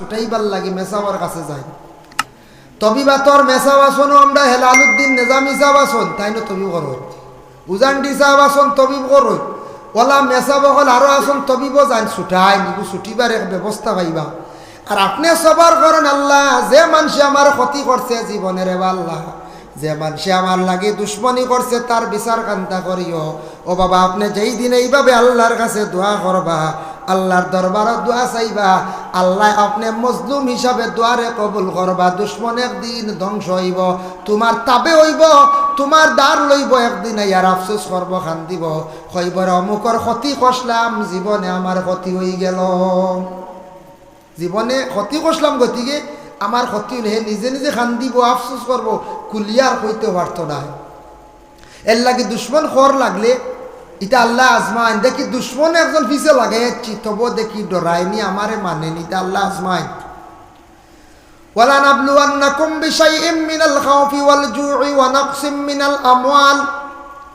ছুটাইবার লাগে, মেসাওয়ার কাছে যাই তবি বা তোর মেসাওয়া শোনো, আমরা হেলালুদ্দিন নেজামি সাহ শোন, তাই না তবি করো? উজানডি সাহ শোন তবি করো। ওলা মেসা বকল আরও আসন, তবিব যান, ছুটাই নিবু, ছুটিবার এক ব্যবস্থা পাইবা। আর আপনি সবার করেন আল্লাহ, যে মানুষে আমার ক্ষতি করছে জীবনের আল্লাহ। যে মানুষে আমার লাগে দুশ্মনী করছে, তার বিচার কান্তা করিও। ও বাবা, আপনি যেই দিন এইভাবে আল্লাহর কাছে দোয়া করবা, আল্লাহর দরবারত দোয়া চাইবা, আল্লাহ আপনি মজলুম হিসাবে দোয়ারে কবুল করবা, দুশ্মন একদিন ধ্বংস হইব, তোমার তাবে হইব, তোমার দ্বার লইব, একদিন ইয়ার আফসোস করব খান দিব হইবর অমুকর ক্ষতি কষলাম জীবনে আমার ক্ষতি হয়ে গেল। জীবনে ক্ষতি করলাম গতিকে আমার ক্ষতি হলে হে নিজে নিজে খান দিব আফসোস করব কুলিয়ার হইতে পারত না এর লাগে দুশ্মন খর লাগলে এটা আল্লাহ আজমাইন দেখি দুশ্মন একজন পিছে লাগাইছি তবু দেখি ডরায়নি আমারে মানেনি এটা আল্লাহ আজমাইন ولنبلونكم بشيء من الخوف والجوع ونقص من الأموال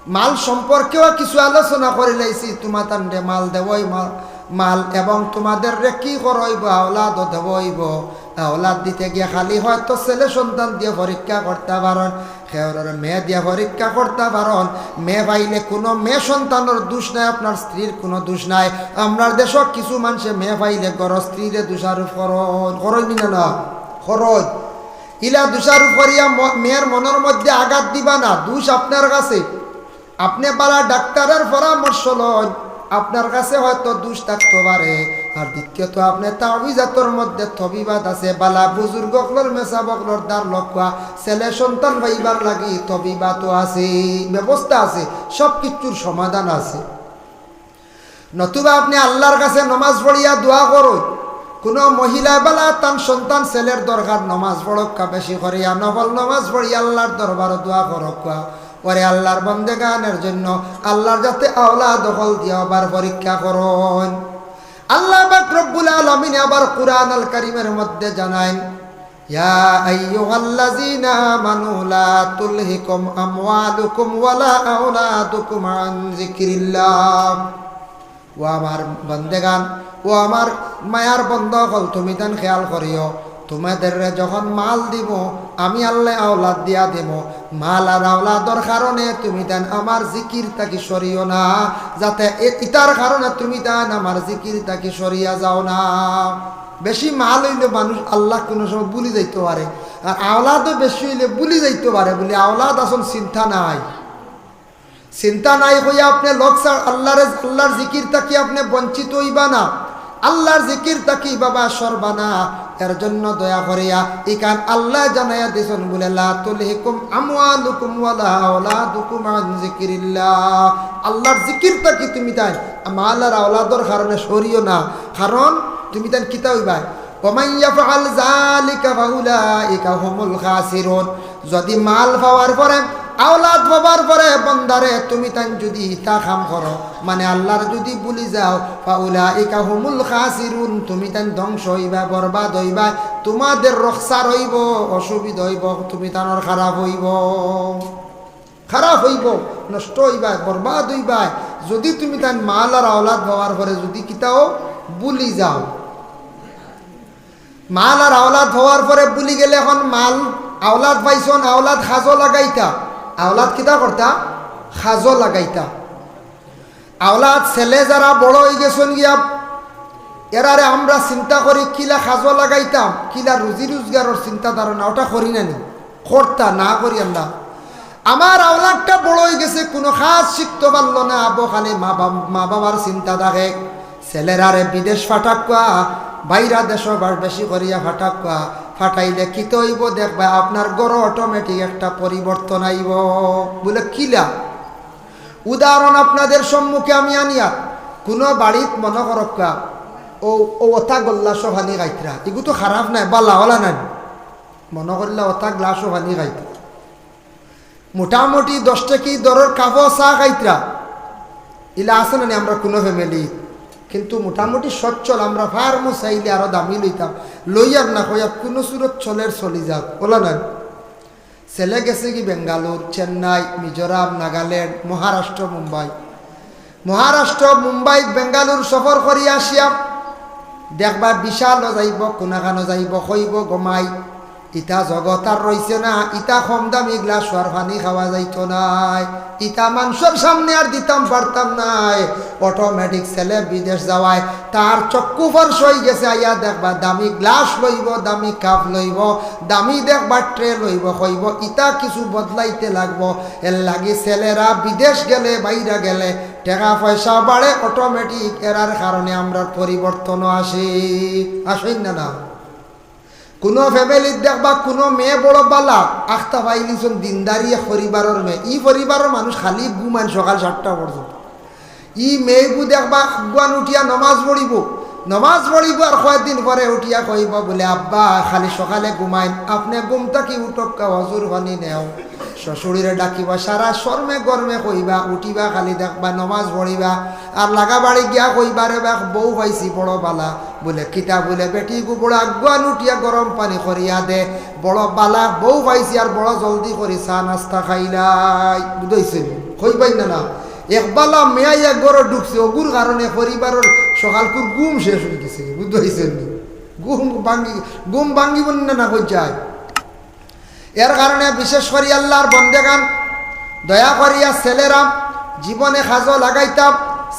মাল সম্পর্কেও কিছু আলোচনা করে লাইছি তোমার তান্ডে মাল দেবই মাল মাল এবং তোমাদের রে কি করইব আওলাদ দেবইব আওলাদ দিতে গিয়ে খালি হয়তো ছেলে সন্তান দিয়ে পরীক্ষা করতে পারেন খেয়ার মেয়ে দিয়ে পরীক্ষা করতে পারেন মেয়ে পাইলে কোনো মেয়ে সন্তানের দোষ নাই আপনার স্ত্রীর কোনো দোষ নাই। আপনার দেশত কিছু মানুষে মেয়ে পাইলে গর স্ত্রীরে দোষারোপ করন করইনি না না খরচ ইলা দোষারোপ করিয়া মেয়ের মনের মধ্যে আঘাত দিবা না, দোষ আপনার কাছে। আপনি বালা ডাক্তারের পরামর্শ লন। আপনার কাছে হয়তো দুষ থাকতে পারে। আর দ্বিতীয়ত, আপনি তাবিজাতর মধ্যে তবিবাদ আছে। বালা, বুজুর্গ বকলর, মেসা বকলর দার লক্ষা ছেলে সন্তান পাইবার লাগি তবিবাতও আছে, ব্যবস্থা আছে সব কিছুর সমাধান আছে। নতুবা আপনি আল্লাহর কাছে নমাজ পড়িয়া দোয়া করুন। কোনো মহিলা বেলা, তার সন্তান, ছেলের দরকার, নমাজ পড়কা বেশি করিয়া নবল নমাজ পড়িয়া আল্লাহর দরবার দোয়া করকা পরে আল্লাহর বন্দে গানের জন্য আল্লাহর যাতে আওলা দখল দিয়ে আবার পরীক্ষা করুন। আল্লাহ বাক রব্বুল আলমিন আবার কুরআন আল কারিমের মধ্যে জানায় মায়ার বন্ধ হল, তুমি তেন খেয়াল করিও। তোমাদের যখন মাল দিব, আমি আল্লাহ আওলাদ দিয়া দেব। মাল আর আওলাদর কারণে তুমি তেন আমার জিকির তাকি সরিও না, যাতে ইতার কারণে তুমি তেন আমার জিকির তাকি সরিয়া যাও না। বেশি মাল হইলে মানুষ আল্লাহ কোনো সময় বুলি যাইতে পারে, আর আওলাদও বেশি হইলে বুলি যাইতে পারে বলে আওলাদ আসল চিন্তা নাই। চিন্তা নাই হইয়া আপনি লোক ছাড়, আল্লাহর আল্লাহর জিকির তাকি আপনি বঞ্চিত হইবা না? আল্লাহর জিকির তাকি বাবা সরবা না? এর জন্য দয়া করিয়া ইকান আল্লাহ জানাইয়া দিছেন বলে, লা তুলহিকুম আমওয়ালুকুম ওয়ালা আওলাদুকুম আন যিকিরিল্লাহ। আল্লাহর জিকিরটা কি তুমি তাই? আর আওলাদর কারণে সরিও না। কারণ তুমি তাই কিতা হইবা যদি মাল পাওয়ার পরে, আওলাদ পাওয়ার পরে, বন্দারে তুমি তাই যদি তা খাম করো মানে আল্লাহর যদি বলি যাও পাউলা ইকা হুমুল খাসিরুন, তুমি তাই ধ্বংস হইবা, বরবাদ হইবা, তোমাদের রক্সার হইব অসুবিধা হইব, তুমি তানোর খারাপ হইব। খারাপ হইব, নষ্ট হইবা, বরবাদ হইবা। যদি তুমি তাই মাল আর আওলাদ পাওয়ার পরে যদি কিতাও বুলি যাও মাল আর আওলাদ হওয়ার পরে বুলি গেলে এখন মাল, আওলাদ পাইছন, আওলাদ সাজো লাগাইতা। আওলাদ কিতা করতা সাজো লাগাইতা। আওলাদ ছেলে যারা বড় হয়ে গেছেন গিয়া এরারে আমরা চিন্তা করি কিলা সাজো লাগাইতাম, কিলা রুজি রোজগারের চিন্তা ধারণা ওটা করি না নি? করতা না করি আমরা আমার আওলাদটা বড় হয়ে গেছে, কোনো খাস শিখতে পারল না, আবো খালি মা বাবা মা বাবার চিন্তা থাকে। ছেলেরারে বিদেশ ফাটাকুয়া বাইরা দেশ বেশি করিয়া ফাটাকুয়া ফাটাইলে কি হইব দেখবা? আপনার গড় অটোমেটিক একটা পরিবর্তন আইব বলে, কিলা? উদাহরণ আপনাদের সম্মুখে আমি আনিয়া। কোনো বাড়িত মনে করক্কা ও ও ওটা গল্লা সভানি গাইতরা এগু তো খারাপ নাই বা হলা নাই। মনে করলে ওটা গ্লাস সভানি গাইত। মোটামুটি দশ টাকি দরের কাবো চা খাইতরা ইলা আছে নি আমরা কোনো ফ্যামিলি কিন্তু মোটামুটি সচ্ছল, আমরা ফার্মও চাইলে আরও দামি লইতাম। লইয়ার না কইয়া কোনো সুরত চলের চলি যাক, বলা নাই? ছেলে গেছে কি বেঙ্গালোর, চেন্নাই, মিজোরাম, নাগাল্যান্ড, মহারাষ্ট্র, মুম্বাই। মহারাষ্ট্র, মুম্বাই, বেঙ্গালুর সফর করি আসিয়া, দেখবা বিশালও যাইব কোনাখানো যাইব খইব গমাই। ইটা জগতার রইছে না, ইতা কম দামি গ্লাস আর পানি খাওয়া যাইতো নাই। ইটা মানুষের সামনে আর দিতাম পারতাম নাই। অটোমেটিক ছেলে বিদেশ যাওয়ায় তার চক্ষু ফর্স হয়ে গেছে আইয়া দেখবা দামি গ্লাস লইব, দামি কাপ লইব, দামি দেখবা ট্রে লইব, কইব, ইতা কিছু বদলাইতে লাগবো। এর লাগি ছেলেরা বিদেশ গেলে বাইরা গেলে, টাকা পয়সা বাড়ে অটোমেটিক এরার কারণে আমরা পরিবর্তনও আসে। আসেন না না? কোনো ফ্যামিলির দেখবা কোনো মেয়ে বড় বালা আখতা পাইলিছন দিনদারি পরিবারের মেয়ে। ই পরিবারের মানুষ খালি ঘুমান সকাল সাতটা পর্যন্ত ই মেয়েগু দেখবা আগুয়ান উঠিয়া নমাজ পড়িব নমাজ পড়িব আর কয়েকদিন পরে উঠিয়া কইব বলে, আব্বা, খালি সকালে ঘুমাইন আপনি ঘুমটা কি উঠক্কা হজুর পানি নেও। শ্বশুরে ডাকিবা সারা শর্মে গরমে কইবা উঠিবা খালি দেখবা নমাজ পড়িবা আর লাগা বাড়ি গিয়া কইবা রে বা বউ পাইছি, বড় বালা। বলে, কিতা বলে বেটি গু বড় আগুয়ান উঠিয়া গরম পানি করিয়া দে। বড় বালা, বউ পাইছি আর বড় জলদি করি চা নাস্তা খাইলাই বুঝাইছেন কইবাই না না। একবালা মেয়াই এক গড় ঢুকছে অগুর কারণে পরিবারের সকালকুর গুম শেষ হয়ে গেছে। বুঝতে গুম ভাঙ্গি গুম ভাঙ্গিব না না কই যায়। এর কারণে বিশেষ করি আল্লাহর বন্দেগান, দয়া করিয়া ছেলেরা জীবনে সাজো লাগাইতাম।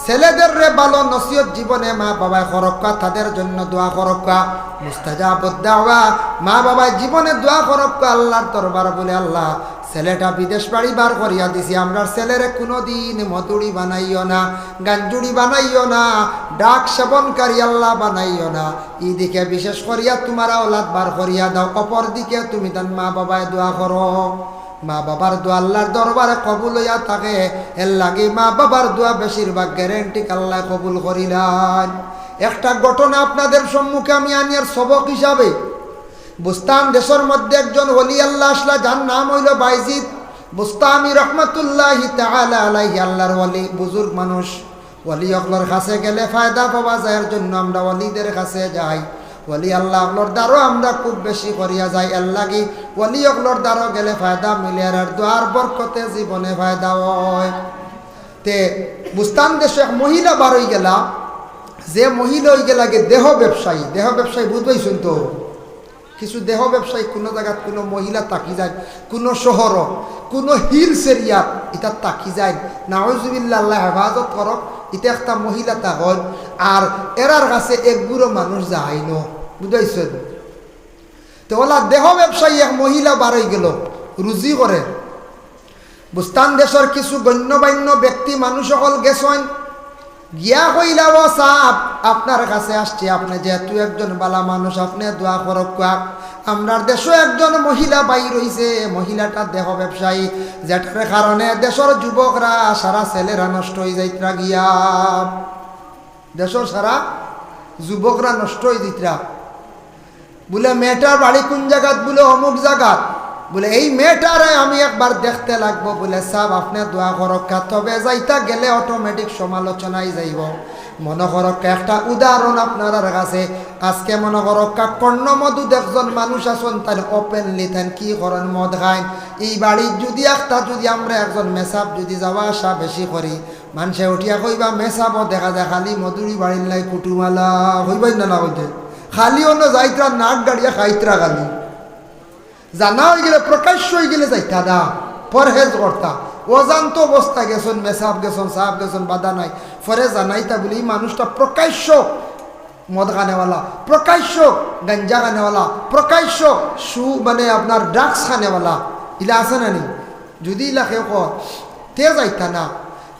ছেলেদের রে ভালো নসিয়ত জীবনে মা বাবায় খরক্কা তাদের জন্য দোয়া খরক্কা মুস্তাজা বদ্দাওয়া মা বাবায় জীবনে দোয়া খরক্কা আল্লাহর দরবার বলে আল্লাহ ছেলেটা বিদেশ বাড়ি বার করিয়া দিছি। আমরা ছেলেরে কোনো দিন মতুড়ি বানাইও না গাঞ্জুড়ি বানাইও না, ডাক সেবনকারী আল্লাহ বানাইও না। ই দিকে বিশেষ করিয়া তোমার ওলাদ বার করিয়া দাও অপর দিকে তুমি তার মা বাবায় দোয়া করো। মা বাবার দোয়া আল্লাহর দরবারে কবুল হইয়া থাকে। এর লাগে মা বাবার দোয়া বেশিরভাগ গ্যারেন্টি আল্লাহ কবুল করিলাম একটা ঘটনা আপনাদের সম্মুখে আমি আনি আনিয়ার সবক হিসাবে। বুস্তান দেশের মধ্যে একজন ওলি আল্লাহ আসলা, যার নাম হইল বাইজিদ। বুস্তামি রহমতুল্লাহ আলাইহি, আল্লাহর ওলি, বুজুর্গ মানুষ। ওলি অকলর কাছে গেলে ফায়দা পাওয়া যায় জন্য আমরা ওলিদের কাছে যাই। ওলি আল্লাহ অকলর দ্বারও আমরা খুব বেশি করিয়া যাই। এর লাগি ওলি অকলর দ্বারও গেলে ফায়দা মিলে আর দোয়ার বরকতে জীবনে ফায়দা হয়। তে বুস্তান দেশে এক মহিলা বার গেলা, যে মহিলা হয়ে গেলাগে দেহ ব্যবসায়ী। দেহ ব্যবসায়ী বুঝবাইছেন তো কিছু দেহ ব্যবসায়ী কোনো জায়গাত কোনো মহিলা তাকি যায়, কোনো শহর, কোনো হিলস এরিয়াত এটা তাকি যায়। নাওজুবিল্লা হেফাজত করক এটা একটা মহিলা তাকল আর এরার কাছে একগুলো মানুষ যায় ন। বুঝাইছেন তো ওলা দেহ ব্যবসায়ী এক মহিলা বারই গেল রুজি করে বুস্তান দেশের কিছু গণ্যমান্য ব্যক্তি মানুষ সকল গেছেন গিয়া কইলা ও সাপ আপনার কাছে আসছে, আপনি যেহেতু একজন বালা মানুষ আপনি দোয়া করক কাক আমরার দেশও একজন মহিলা বাই রইছে মহিলাটা দেহ ব্যবসায়ী যেটার কারণে দেশের যুবকরা সারা ছেলেরা নষ্ট হয়ে যাইতরা গিয়া। দেশের সারা যুবকরা নষ্ট হয়ে দিতরা বলে, মেয়েটার বাড়ি কোন জায়গাত? বলে, অমুক জায়গাত। বলে, এই মেয়েটারে আমি একবার দেখতে লাগবো। বলে, সাব, আপনি দোয়া করক্কা তবে যাইতা গেলে অটোমেটিক সমালোচনায় যাইব। মনে করক্কা একটা উদাহরণ আপনার কাছে। আজকে মনে করক্কা কর্ণ মধু একজন মানুষ আছেন, তার ওপেনলি তেন কি করেন, মদ খায়। এই বাড়ির যদি একটা, যদি আমরা একজন মেসাব যদি যাওয়া আসা বেশি করি, মানুষে উঠিয়া কইবা, মেসাবও দেখা যায়, খালি মধুরি বাড়ির লাই কুটুমালা, হইবাই না না হইতে খালি অন্য যাইত্রা নাক গাড়িয়া খাইত্রা খালি জানা হয়ে গেলে প্রকাশ্য হয়ে গেলে যাইতা না পরহেজ কর্তা অজান্ত অবস্থা গেছন মেসাব গেছন সাহাব গেছন বাধা নাই। ফরে জানাইতা বলি মানুষটা প্রকাশ্য মদ খানেওয়ালা প্রকাশ্য গাঞ্জা খানেওয়ালা প্রকাশ্য সু মানে আপনার ড্রাগস খানেওয়ালা ইলা আছে না নি যদি ইলা কেউ তে যাইতা না।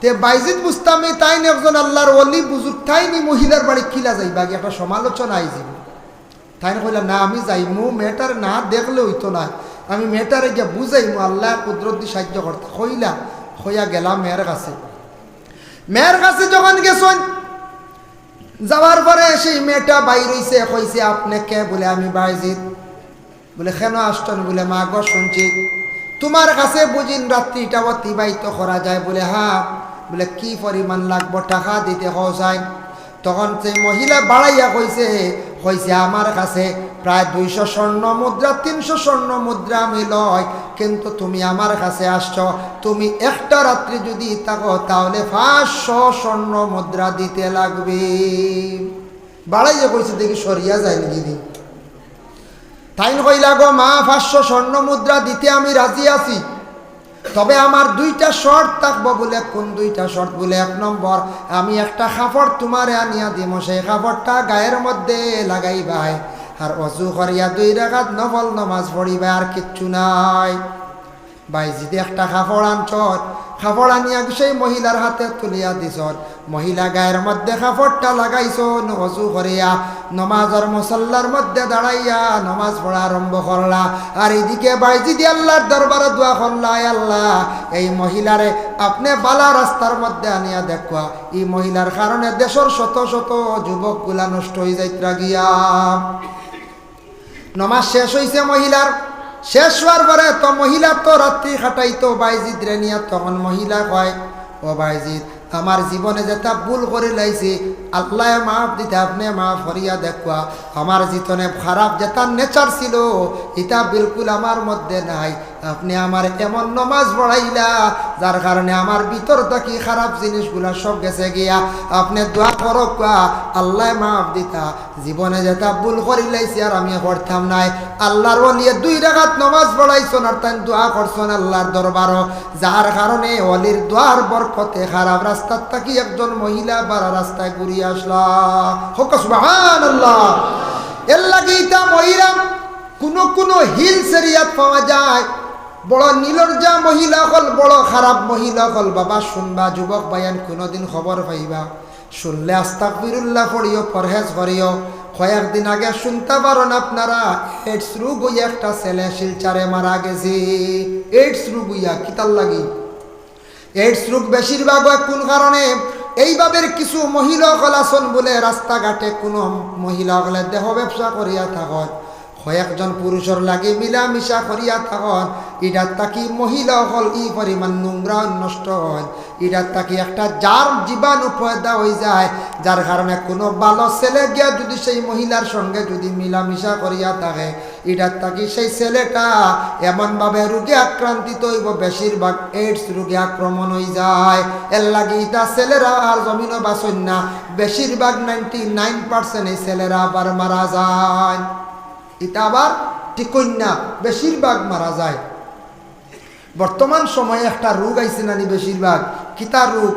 তে বাইজিদ বুস্তামি তাই একজন আল্লাহর অলি বুজুর্গ তাই নি মহিলার বাড়ি কিলা যাইবা একটা সমালোচনা আইজিব তাই কইলা না, আমি যাইমু, মেয়েটার না দেখলে হইতো না। আমি মেয়েটারে গিয়া বুঝাইমু, আল্লাহ কুদরত দিয়ে সাহায্য করতে। কইলা, হইয়া গেলাম মেয়ের কাছে। মেয়ের কাছে যখন গেছেন, যাওয়ার পরে সেই মেয়েটা বাইর হইছে, কইছে, আপনি কে? বলে, আমি বাইজিত বলে, কেন আসছেন? বলে, মা গো, শুনছি। তোমার কাছে বুঝিন রাত্রিটা অতিবাহিত করা যায়? বলে হ্যাঁ। বলে, কি পরিমাণ লাগবো, টাকা দিতে হওয়া যায় তখন সেই মহিলা বাড়াইয়া কইছে কইছে, আমার কাছে প্রায় দুইশো স্বর্ণ মুদ্রা, তিনশো স্বর্ণ মুদ্রা আমি লয় কিন্তু তুমি আমার কাছে আসছ। তুমি একটা রাত্রি যদি থাকো, তাহলে পাঁচশো স্বর্ণ মুদ্রা দিতে লাগবে। বাড়াই যে কইছে, দেখি সরিয়া যায় দিন তাইন কইলা, গো মা, পাঁচশো স্বর্ণ মুদ্রা দিতে আমি রাজি আছি। তবে আমার দুইটা শর্ট থাকব বলে, কোন দুইটা শর্ট বলে? এক নম্বর, আমি একটা কাপড় তোমারে আনিয়া দিব, সেই কাপড়টা গায়ের মধ্যে লাগাইবাই। আর অজু করিয়া দুই রেখাত নবল নমাজ পড়িবা আর কিচ্ছু নাই। বাই যদি একটা কাপড় আনছর কাপড় আনিয়া সেই মহিলার হাতে তুলিয়া দিছ মহিলা গায়ের মধ্যে কাপড়টা লাগাইছ অজু করিয়া নমাজর মসল্লার মধ্যে দাঁড়াইয়া নমাজ পড়া আরম্ভ করলা আর এদিকে বাইজি দিয়ে আল্লাহর দরবারে দোয়া করলা "আয় আল্লাহ, এই মহিলারে আপনি বালা রাস্তার মধ্যে আনিয়া দেখুয়া এই মহিলার কারণে দেশের শত শত যুবকগুলা নষ্ট হয়ে যাইত্রা গিয়া। নমাজ শেষ হইছে মহিলার শেষ হওয়ার পরে তো মহিলা তো রাত্রি খাটাইতো, বাইজিদ রেনিয়া তখন মহিলা কয়, ও বাইজিদ, আমার জীবনে যেটা ভুল করে লাইছি, আল্লাহ মাফ দিতে আপনি মাফ করিয়া দেখুয়া, আমার জীবনে খারাপ যেটা নেচার ছিল, এটা বিলকুল আমার মধ্যে নাই আপনি আমার এমন নমাজ পড়াইলা, যার কারণে আমার ভিতর থাকি খারাপ জিনিসগুলা সব গেছে গিয়া, আপনি দোয়া করো কোয়া আল্লাহ মাফ দিতা। জীবনে যেটা ভুল করি লাইছি আর আমি পড়তাম নাই। আল্লাহর অলিয়ে দুই রাখাত নমাজ পড়াইছন আর তাই দোয়া করছেন আল্লাহর দরবারও। যার কারণে অলির দোয়ার বরকতে খারাপ রাস্তার থাকি একজন মহিলা বারা রাস্তায় ঘুরিয়ে আসলা। হোক সুবহান আল্লাহ এর লাগে ইতা মহিলা কোনো কোনো হিলস এরিয়াত পাওয়া যায় বড় নীলর্জা মহিলা হল, বড় খারাপ মহিলা হল। বাবা, শুনবা, যুবক, বায়ান, কোনোদিন খবর পাইবা। শুনলে আস্তাক বিরুল্লাহ পড়িও, পরহেজ করিও। কয়েকদিন আগে শুনতে পারেন আপনারা এইডস রোগ হইয়া একটা ছেলে শিলচারে মারা গেছে। এইডস রোগ হইয়া কিতার লাগি? এইডস রোগ বেশিরভাগ হয় কোন কারণে? এইভাবে কিছু মহিলা কলাসন বলে রাস্তাঘাটে কোনো মহিলা হলে দেহ ব্যবসা করিয়া থাকত। কয়েকজন পুরুষের লাগে মিলামিশা করিয়া থাকত ইটার তাকি মহিলা হল ই পরিমাণ নোংরা নষ্ট হয় ইটার তাকি একটা যার জীবাণু পয়দা হয়ে যায়। যার কারণে কোনো ভালো ছেলে গিয়া যদি সেই মহিলার সঙ্গে যদি মিলামিশা করিয়া থাকে, এটার তাকি সেই ছেলেটা এমনভাবে রোগে আক্রান্তিত হইব, বেশিরভাগ এইডস রোগে আক্রমণ হয়ে যায়। এর লাগে ইটা ছেলেরা আর জমিনও বাসন না। বেশিরভাগ নাইনটি নাইন পার্সেন্ট এই ছেলেরা আবার মারা যায়। এটা আবার না বেশিরভাগ মারা যায়। বর্তমান সময়ে একটা রোগ আইছে নানি বেশিরভাগ, কিতা রোগ?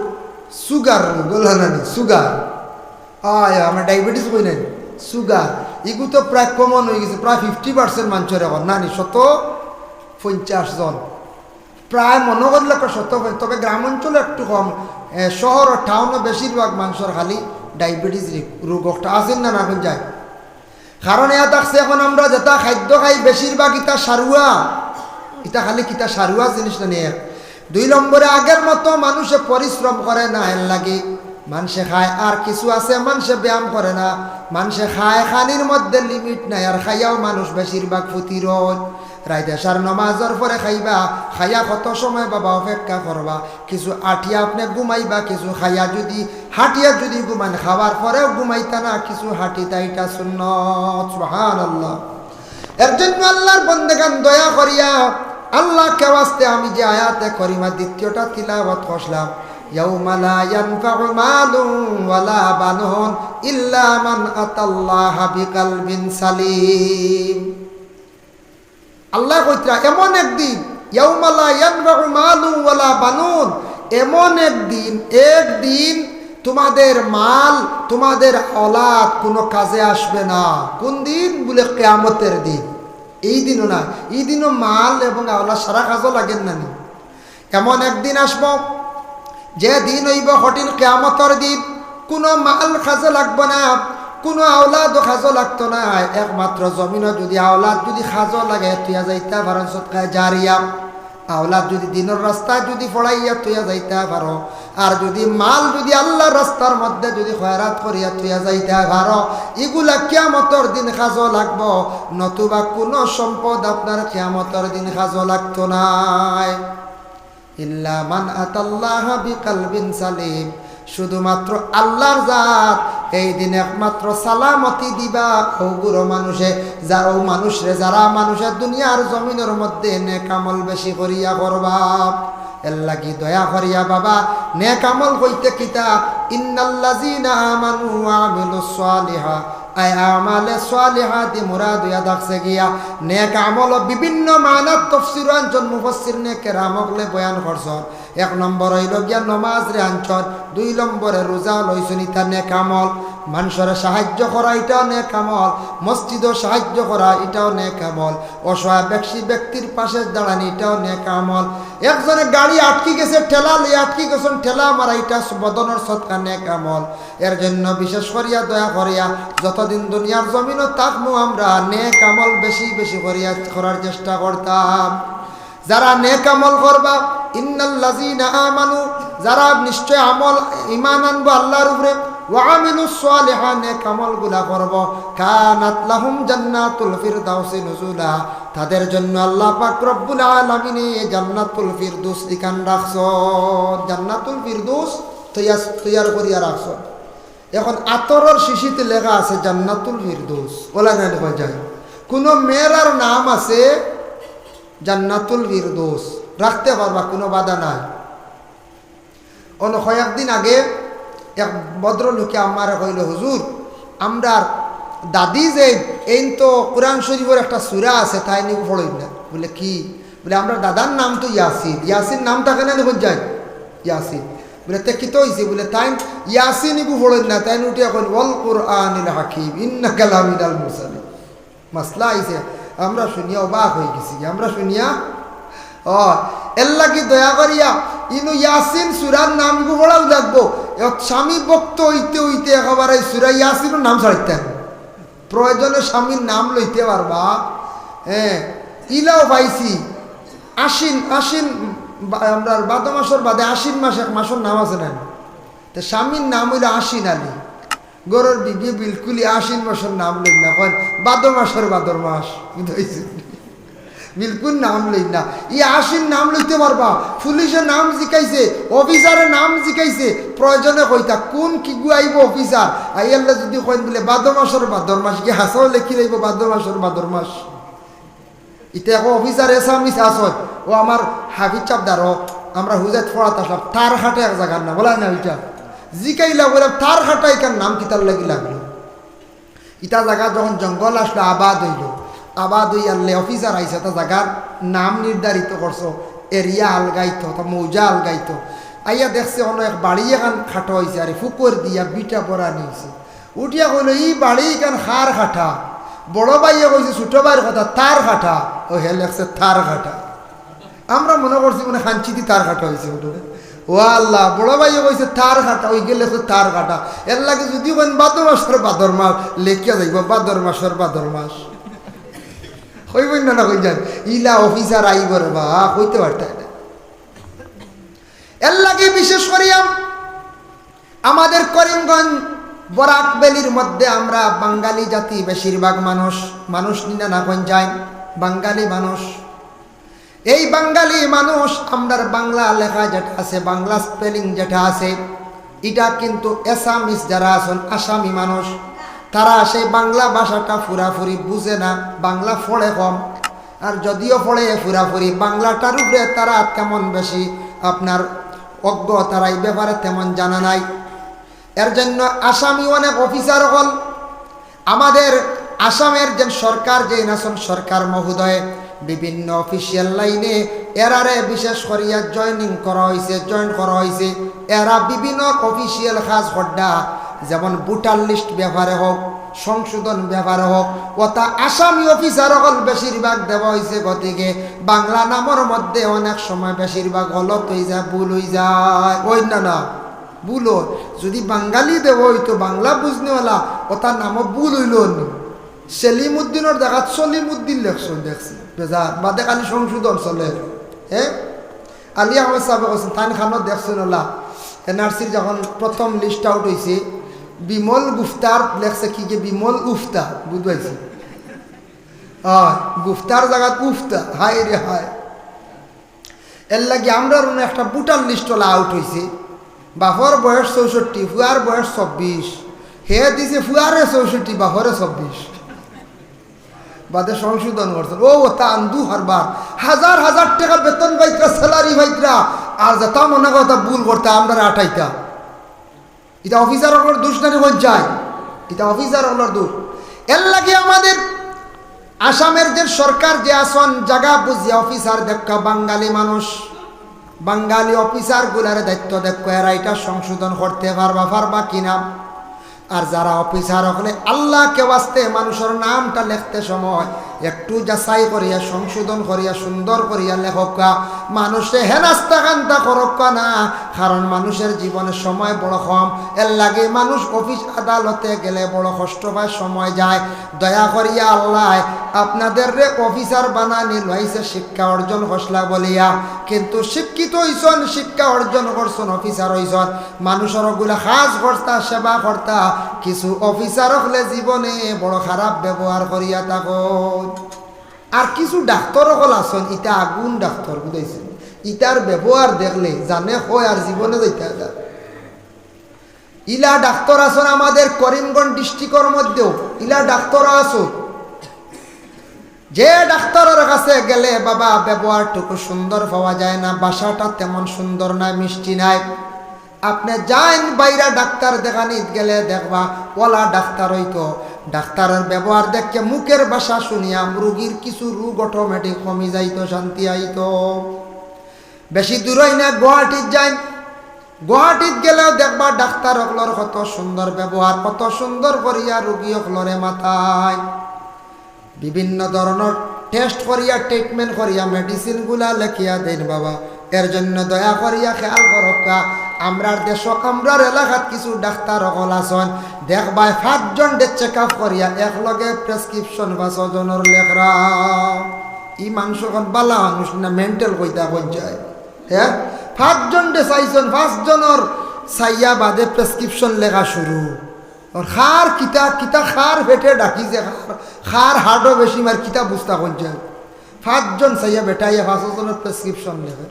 সুগার রোগ বলল নানি, সুগার। আয় আমার ডায়াবেটিস কই নাই। সুগার এগু তো প্রায় কমন হয়ে গেছে, প্রায় ফিফটি পার্সেন্ট মানুষের এখন। নানি, শত পঞ্চাশ জন। প্রায় মনে করলে শত তবে গ্রাম অঞ্চলে একটু কম। শহর ও টাউনে বেশিরভাগ মানুষের খালি ডায়াবেটিস রোগ একটা আছেন না না, এখন যায়। কারণ এয়া থাকছে এখন আমরা যেটা খাদ্য খাই, বেশিরভাগ ইটা সারুয়া। ইটা খালি কিতা সারুয়া জিনিস না নিয়ে দুই নম্বরে, আগের মতো মানুষে পরিশ্রম করে না, এর লাগে। মানুষে খায়, আর কিছু আছে, মানুষে ব্যায়াম করে না। মানুষে খায়, খানির মধ্যে লিমিট নাই, আর খাইয়াও মানুষ বেশিরভাগ ফুতির রাইতেশার নমাজের পরে খাইবা খাইয়া কত সময় বাবা অপেক্ষা করবা কিছু আঠিয়া আপনি ঘুমাইবা কিছু খাইয়া যদি হাঁটিয়া যদি ঘুমান খাওয়ার পরেও ঘুমাইতা না কিছু হাঁটিতা এটা শূন্য সুহান আল্লাহ এর জন্য আল্লাহর বন্দেগান দয়া করিয়া আল্লাহ কেওয়াস্তে আমি যে আয়াতে করিমা দ্বিতীয়টা তিলাবত করলাম يوم لا ينفع مال ولا بنون إلا من أتى الله بقلب سليم আল্লাহ কইতরা, এমন একদিন ইয়াউমালা ইয়ানফাউ মালু ওয়ালা বানুন, এমন একদিন একদিন তোমাদের মাল, তোমাদের অলাদ কোনো কাজে আসবে না। কোন দিন? বলে কেয়ামতের দিন। এই দিনও না, এই দিনও মাল এবং আওলাদ সারা কাজও লাগেন না এমন একদিন আসব যে দিন হইব কঠিন কেয়ামতর দিন, কোনো মাল কাজে লাগবে না। কোনো আওলাদ খাজো লাগতো না একমাত্র জমিনও যদি আওলাদ যদি খাজো লাগে, তুইয়া যাইতা পারো, সৎকায় জারিয়া। আওলাদ যদি দিনের রাস্তায় যদি ফড়াইয়া তুইয়া যাইতে পারো। আর যদি মাল যদি আল্লাহর রাস্তার মধ্যে যদি খয়রাত করিয়া তুইয়া যাইতে পারো। এগুলা কিয়ামতর দিন খাজো লাগবো। নতুবা কোনো সম্পদ আপনার কিয়ামতর দিন খাজো লাগতো নাই। ইল্লা মান আতাল্লাহ বিকালবিন সালিম। শুধুমাত্র আল্লাহর জাত এই দিন একমাত্র সালামতি দিবা ওগুলো মানুষে যারা মানুষরে, যারা মানুষের দুনিয়ার জমিনের মধ্যে নেকামল বেশি করিয়া করবা। এর লাগি দয়া করিয়া বাবা, নেক আমল হইতে কিতা ইন্নাল্লাযীনা আমানু ওয়া আমিলুস সালিহা। আয় আমালে সালিহাতি মুরাদ হইয়া দেখছে গিয়া। নেক আমল বিভিন্ন মানাত তাফসীর আনছন মুফাসসির নে কেরামকলে বয়ান করছন এক নম্বর হইল গিয়া নমাজ রে আনছন দুই নম্বরে রোজা লইছন ইতা নেক আমল। মানুষের সাহায্য করা, এটাও নেক আমল। মসজিদও সাহায্য করা, এটাও নেক আমল। অসহায় ব্যক্তি, ব্যক্তির পাশে দাঁড়ানি, এটাও নেক আমল। একজনে গাড়ি আটকি গেছে, ঠেলা লিয়ে আটকি গেছেন, ঠেলা মারা, এটা বদনের সৎকা নেক আমল। এর জন্য বিশেষ করিয়া, দয়া করিয়া, যতদিন দুনিয়ার জমিনও তাকমু আমরা, নেক আমল বেশি বেশি করিয়া করার চেষ্টা করতাম। যারা নেক আমল করবা আমানু, যারা নিশ্চয় আমল, ঈমান আনব আল্লাহর উপরে জান্নাতুল তাদের জন্য আল্লাহ জান্নাতুল ফিরদৌস ইকান রাখছ জান্নাতুল ফিরদৌস তৈয়ার করিয়া রাখছ এখন আতরের শিশিতে লেখা আছে জান্নাতুল ফিরদৌস। ওলা না, লেখা যায়। কোনো মেয়েরার নাম আছে জান্নাতুল ফিরদৌস। রাখতে পারবা, কোনো বাধা নাই। অন কয়েকদিন আগে এক ভদ্রলোকে আমার কইল, হুজুর, আমরার দাদি যে, এই তো কোরআন শরীফের একটা সুরা আছে, তাই নিয়ে পড়ই না। বলে, কি? বলে, আমরা দাদার নাম তো ইয়াসিন। ইয়াসিন নাম থাকে না দেখুন যাই, ইয়াসিন। বলে, তে কিতো হয়েছে বলে, তাই ইয়াসিন ইগু পড়েন না, তাই উঠে এখন, ওয়াল কোরআন হাকিম ইন্না কালামিন আল মুসালিম মাসলা আইছে, আমরা শুনিয়া অবাক হয়ে গেছি, আমরা শুনিয়া ও এল্লা কি দয়া করিয়া ইনু ইয়াসিন সুরার নাম গুবড়াও লাগবো স্বামী ভক্ত হইতে হইতে একেবারে সুরা ইয়াসিনের নাম ছাড়িতে। প্রয়োজনে স্বামীর নাম লইতে পারবা। হ্যাঁ ইলাও পাইছি। আশ্বিন আশ্বিন আমরা বাদ মাসের বাদে আশ্বিন মাস, এক মাসের নাম আছে না? তো স্বামীর নাম হইল আশ্বিন আলী। গরুর বিবি বিলকুলি আশ্বিন মাসের নাম লই না কয়, বাদ মাসের বাদর মাস। বুঝাইছে বিলকুল নাম লই না। ই আশ্বিন নাম লইতে পারবা। পুলিশের নাম জিকাইছে, অফিসারের নাম জিকাইছে। প্রয়োজনে কইতা কোন কি আইব অফিসার? আইয়াল্লা যদি কইন বলে বাদ মাসের বাদর মাস কি হাসাও লেখি লাইব বাদ মাসের বাদর মাস ইতে আকৌ অফিসার এসামিস আসত ও আমার হাফিজ চাপদার আমরা হুজাত ফড়াত আসলাম তার হাটে এক জায়গার নাম, বলা না ওইটা জিকাইলা বললাম তার হাটা এখান নাম কিতার লাগি লাগল। ইটা জায়গা যখন জঙ্গল আসলো, আবাদ হইল। আবাদ আনলে অফিসার আইসে তা জায়গার নাম নির্ধারিত করছ, এরিয়া আলগাইতো, তা মৌজা আলগাইতো। আইয়া দেখছে অন্য এক বাড়ি এখান খাটো হয়েছে আরে ফুকর দিয়া বিটা পরা নিয়েছে উঠিয়া কইলো, ই বাড়ি এখান খার খাটা? বড় ভাইয়ে কইছে, ছোট ভাইয়ের কথা, তার খাটা। ও হে লেখছে, তার খাটা। আমরা মনে করছি মানে খাঞ্চিতি তার কাটা হয়েছে ওটা ও আল্লাহ বড় ভাইও কইছে, তার কাটা ওই গেলে তার কাটা এর লাগে যদি বাদর মাসের বাদর মাস, লেখিয়া যাইব, বাদর মাসের বাদর মাস। হইব না না কই যান ইলা অফিসার আইব রে বা হইতে পারতে না। এর লাগে বিশেষ করিয়া আমাদের করিমগঞ্জ বরাক বেলির মধ্যে আমরা বাঙালি জাতি বেশিরভাগ মানুষ মানুষ নিনা না যায়, বাঙালি মানুষ। এই বাঙালি মানুষ, আমরার বাংলা লেখা যেটা আছে, বাংলা স্পেলিং যেটা আছে, এটা কিন্তু এসামিস যারা আছেন আসামি মানুষ। তারা সেই বাংলা ভাষাটা ফুরাফুরি বুঝে না, বাংলা ফড়ে কম। আর যদিও পড়ে ফুরাফুরি, বাংলাটার উপরে তারা তেমন বেশি আপনার অজ্ঞ, তারা এই ব্যাপারে তেমন জানা নাই। এর জন্য আসামি অনেক অফিসার হল আমাদের আসামের যে সরকার, যে নাসন সরকার মহোদয়, বিভিন্ন অফিসিয়াল লাইনে এরারে বিশেষ করিয়া জয়নিং করা হয়েছে জয়েন করা হয়েছে এরা বিভিন্ন অফিসিয়াল কাজ হড্ডা যেমন ভোটার লিস্ট ব্যাপারে হোক, সংশোধন ব্যাপারে হোক ওটা আসামি অফিসার হল বেশিরভাগ দেওয়া হয়েছে গতিকে বাংলা নামের মধ্যে অনেক সময় বেশিরভাগ গলত হয়ে যায়, ভুল হয়ে যায়। ওই না না, ভুল। যদি বাঙালি দেব হইতো বাংলা বুঝনেওয়ালা ওটার নামও ভুল হইল সেলিম উদ্দিনের দেখাত সলিম উদ্দিন লেখছেন, দেখছি। বেজার, বাদে খালি সংশোধন চলে। হ্যাঁ আলী আহমেদ সাহেব কৈছেন তাইন খানত দেখছেন ওলা। এনআরসির যখন প্রথম লিস্ট আউট হয়েছে বিমল গুফতার লেখছে কি যে বিমল উফতা বুঝবাইছি হয় গুফতার জায়গাত উফতা হায় রে হায় এর লাগে আমরা একটা বুটার লিস্ট আউট হয়েছে বাপর বয়স চৌষট্টি ফুয়ার বয়স চব্বিশ হে দিছে ফুয়ারে চৌষট্টি বাপরে চব্বিশ বাদে সংশোধন করছেন ও তা আন্দু হারবার হাজার হাজার টাকা বেতন পাইতরা স্যালারি পাইতরা আর যেটা মনে কথা ভুল করতে আমরা আটাইতা এটা অফিসার হলোর দোষ হয়ে যায় এটা অফিসার হলোর দোষ। এর লাগে আমাদের আসামের যে সরকার যে আসন, জাগা বুঝিয়া অফিসার দেখা, বাঙালি মানুষ। বাঙালি অফিসারগুলার দায়িত্ব দেখো, এরা এটা সংশোধন করতে পারবা পারবা কিনা? আর যারা অফিসার হলে আল্লাহকে বাঁচতে মানুষের নামটা লিখতে সময়। একটু যাচাই করিয়া, সংশোধন করিয়া, সুন্দর করিয়া লেখকা মানুষে হেনাস্তা কান্তা করক্কা না, কারণ মানুষের জীবনের সময় বড় কম। এর লাগে মানুষ অফিস আদালতে গেলে বড় কষ্ট পায়, সময় যায়। দয়া করিয়া আল্লাহ, আপনাদের রে অফিসার বানানি লইছে শিক্ষা অর্জন হসলা বলিয়া। কিন্তু শিক্ষিত হইছন, শিক্ষা অর্জন করছেন, অফিসার হইছন। মানুষের ওগুলা সাজ কর্তা, সেবা কর্তা কিছু অফিসার হলে জীবনে বড় খারাপ ব্যবহার করিয়া থাকো আর কিছু ডাক্তার হল আছেন ইটা আগুন ডাক্তার বুঝাইছেন ইটার ব্যবহার দেখলে জানে হয় আর জীবনে যাইতে ইলা ডাক্তার আছেন আমাদের করিমগঞ্জ ডিস্ট্রিক্টর মধ্যেও, ইলা ডাক্তার আছেন যে ডাক্তারের কাছে গেলে বাবা ব্যবহারটুকু সুন্দর পাওয়া যায় না, বাসাটা তেমন সুন্দর না মিষ্টি নাই। আপনি যাইন বাইরা ডাক্তার দেখানিত গেলে দেখবা, ওলা ডাক্তার হইতো। ডাক্তারের ব্যবহার দেখে মুখের বাসা শুনিয়া রুগীর কিছু রোগ অটোমেটিক কমি যাইত, শান্তি আইত। বেশি দূরই না গুয়াহাটিত যাই গুয়াহাটিত গেলেও দেখবা ডাক্তার অকলর কত সুন্দর ব্যবহার, কত সুন্দর করিয়া রুগী অকলরে মাথায়। বিভিন্ন ধরনের টেস্ট করিয়া ট্রিটমেন্ট করিয়া মেডিসিনগুলা লেখিয়া দেন বাবা। এর জন্য দয়া করিয়া খেয়াল করকা আমরার দেশ আমরার এলাকাত কিছু ডাক্তার অকল আছেন দেখবাই পাঁচজন ডে চেক আপ করিয়া একলগে প্রেসক্রিপশন বা ছজনের লেখরা ই মানুষ এখন বালা মানুষ না মেন্টাল কইতা কই যায় হ্যাঁ পাঁচজন ডে চাইছেন পাঁচজনের চাইয়া বাদে প্রেসক্রিপশন লেখা শুরু। খার কিতা কিতা খার বেটে ডাকি যে খার হার্টও বেশি মার কিতা বুঝতা যায় পাঁচজন চাইয়া বেটাইয়া পাঁচজনের প্রেসক্রিপশন লেখে।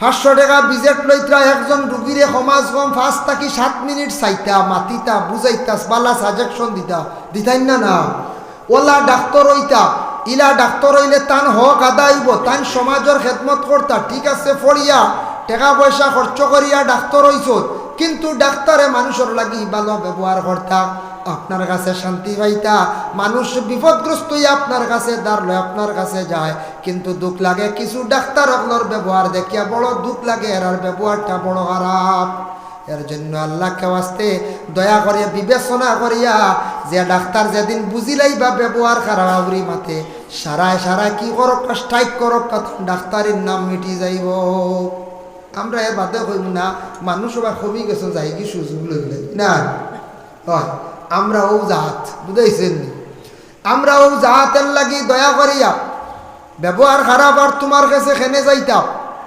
পাঁচশো টাকা বিজেট লইত্রা একজন রুগীরে সমাজ কম পাঁচ থাকি সাত মিনিট চাইতা, মাতিতা, বুঝাইতা, বালা সাজেকশন দিতা। দিতাই না না? ওলা ডাক্তর হইতা, ইলা ডাক্তর হইলে তান হক আদায়ব তান সমাজের খেদমত করতা ঠিক আছে ফড়িয়া টাকা পয়সা খরচ করিয়া ডাক্তর হইছত কিন্তু ডাক্তারে মানুষের লাগি ভালো ব্যবহার করতা আপনার কাছে শান্তি পাইতা। মানুষ বিপদগ্রস্ত হইয়া আপনার কাছে দাঁড়লে আপনার কাছে যায়। কিন্তু দুঃখ লাগে। কিছু ডাক্তার আপনার ব্যবহার দেখিয়া বড় দুঃখ লাগে। এরার ব্যবহারটা বড় খারাপ। এর জন্য আল্লাহকে আসতে দয়া করিয়া, বিবেচনা করিয়া যে ডাক্তার যেদিন বুঝিলাই বা ব্যবহার খারাপ আউরি মাতে, সারায় সারায় কি করক স্ট্রাইক করক ডাক্তারের নাম মিটি যাইব। আমরা এ বাদে কইব না, মানুষ বা কমি গেছে, যাই কি সুযোগ লইলে না, হয় আমরা জাত, বুঝাইছেন আমরা ও জাহাতের লাগি দয়া করিয়া ব্যবহার খারাপ আর তোমার কাছে খেনে যাইতাম?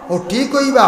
ও ঠিক হইবা।